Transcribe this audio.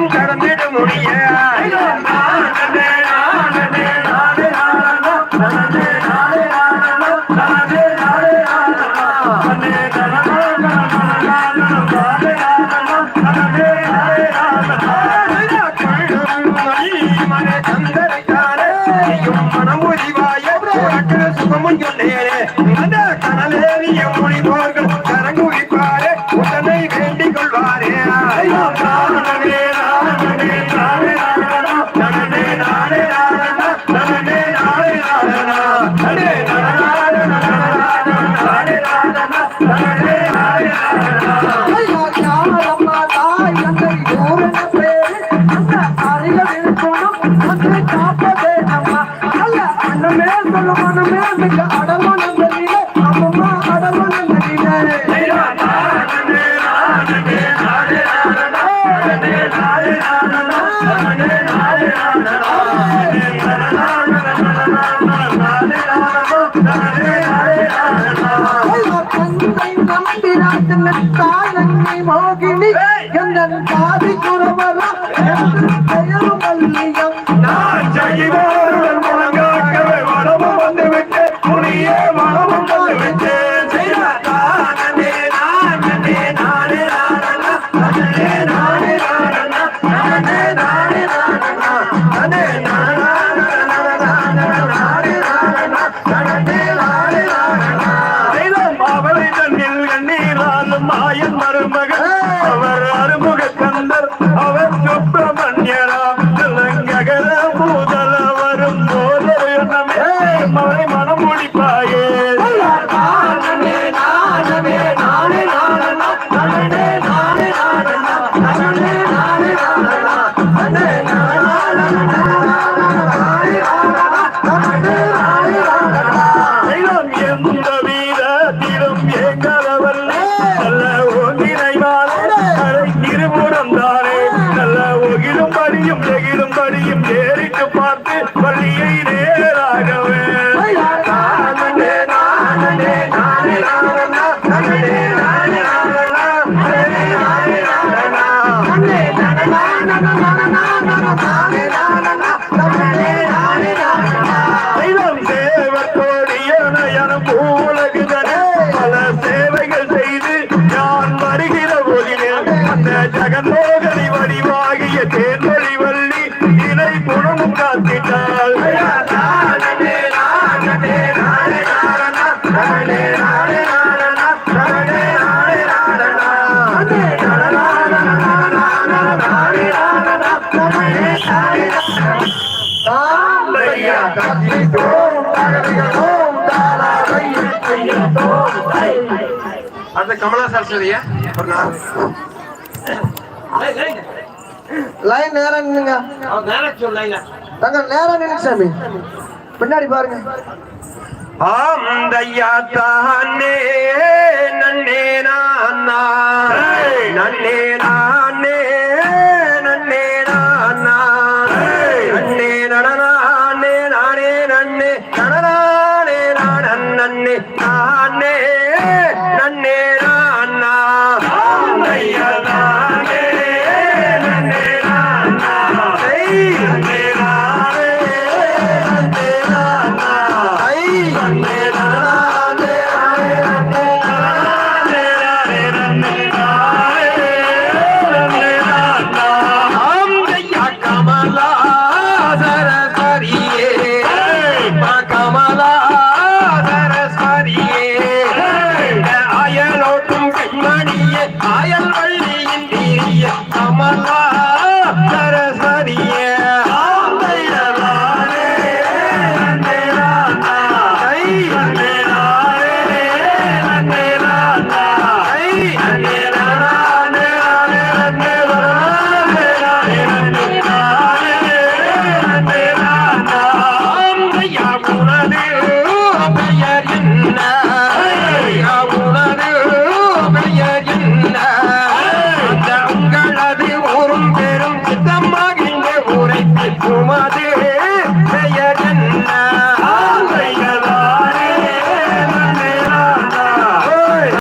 காலம் கடந்திட மனம் உரிவாய சுகமும் சொன்னேன் மொழி போர்கள் அடமானமே மிக அடமான வெளியில அம்மம்மா மல்லியம் நான் செய்வோம் ஓகிலும் படியும் நெகிலும் படியும் நேரிட்டு பார்த்து பள்ளியை நேராகவே. ஜெகலோகனை வடிவ அந்த கமலா சரஸ்வதிய லைன் நேரம் நின்னுங்க தங்க நேரம் நின்னு சாமி. பின்னாடி பாருங்க. ஆந்தையா தானே நன்னே நான் நன்னே তোমাদের